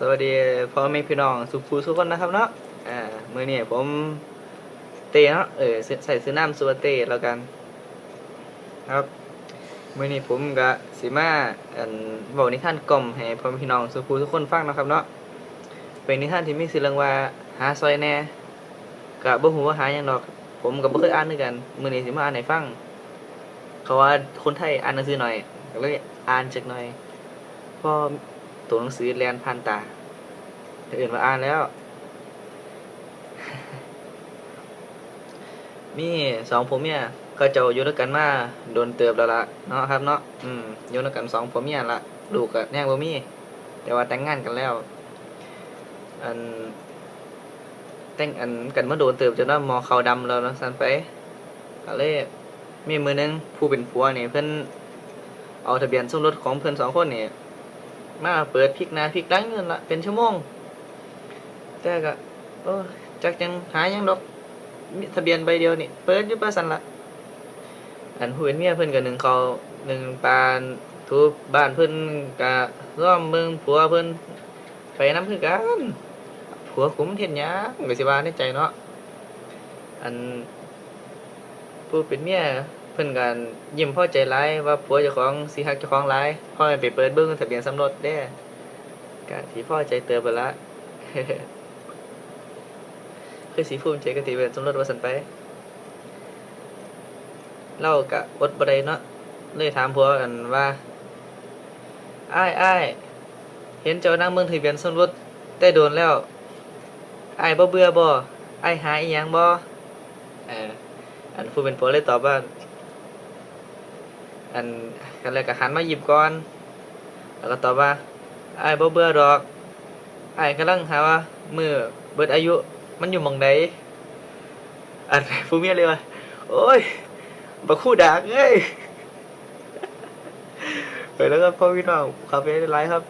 สวัสดีพ่อแม่พี่น้องสุภูทุกคนนะครับเนาะอ่ามื้อนี้ผมเตเนาะเออใส่ซื้อน้ำสุวเตแล้วกัน ครับมือนี้ผมก็สิมาอันเว้านิทานกลมให้พ่อแม่พี่น้องสุภูทุกคนฟังนะครับเนาะเป็นนิทานที่มีชื่อเรื่องว่าหาซอยแน่ก็บ่ฮู้ว่าหาหยังดอก ผมก็บ่เคยอ่านคือกัน มือนี้สิมาอ่านให้ฟัง เขาว่าคนไทยอ่านหนังสือหน่อยก็เลยอ่านจักหน่อยพอ ตัวหนังสือแลนผ่านตาแต่อื่นมาอ่านแล้ว มีสองผมเนี่ยก็เจะอยู่ด้วยกันมาโดนเติบแล้วละเนาะครับเนาะอืมอยู่ด้วยกันสองผมเนี่ยละลูกก็แน่บ่มีแต่ว่าแต่งงานกันแล้ว อัน แต่งอันกันมาโดนเติบจนว่ามอเขาวดำแล้วนะสันไปก็เลยมีมือหนึงผู้เป็นผัวเนี่ยเพิ่อนเอาทะเบียนสมรสของเพิ่อนสองคนเนี่ย มาเปิดพลิกหนาพลิกหลังนั่นละเป็นชั่วโมง แต่ก็โอ้จักจังหาหยังดอกมีทะเบียนใบเดียวนี่เปิดอยู่ประสันละอันผู้เป็นเมียเพิ่นก็หนึ่งเขาหนึ่งปานทุบบ้านเพิ่นก็ร่อมเมืองผัวเพิ่นไปน้ำคือกันผัวขุมเฮ็ดหยังกสิว่าในใจเนาะอันผู้เป็นเมีย เพิ่นก็ยิ้มพ่อใจหลายว่าผัวเจ้าของสิฮักเจ้าของหลายพ่อไปเปิดเบิ่งทะเบียนสมรสเด้ก็สิพอใจเติบไปละคือสีภูมิใจกับทะเบียนสมรสว่าซั่นไปเราก็อดบ่ได้เนาะเลยถามผัวกันว่าอ้ายอ้ายเห็นเจ้านั่งเบิ่งทะเบียนสมรสแต่โดนแล้วไอ้บ่เบื่อบ่อ้ายหาอีหยังบ่เอออันผู้เป็นผัวเลยตอบว่า อันกันเลยก็หันมาหยิบก่อน แล้วก็ตอบว่าไอ้บ่เบื่อดอกไอ้กำลังหาว่ามือเบิดอายุมันอยู่มองใดอันผู้เมียเลยว่าโอ้ยบักคู่ดากเอ้ยไปแล้วก็พ่อพี่น้องคาเฟ่ไลฟ์ครับ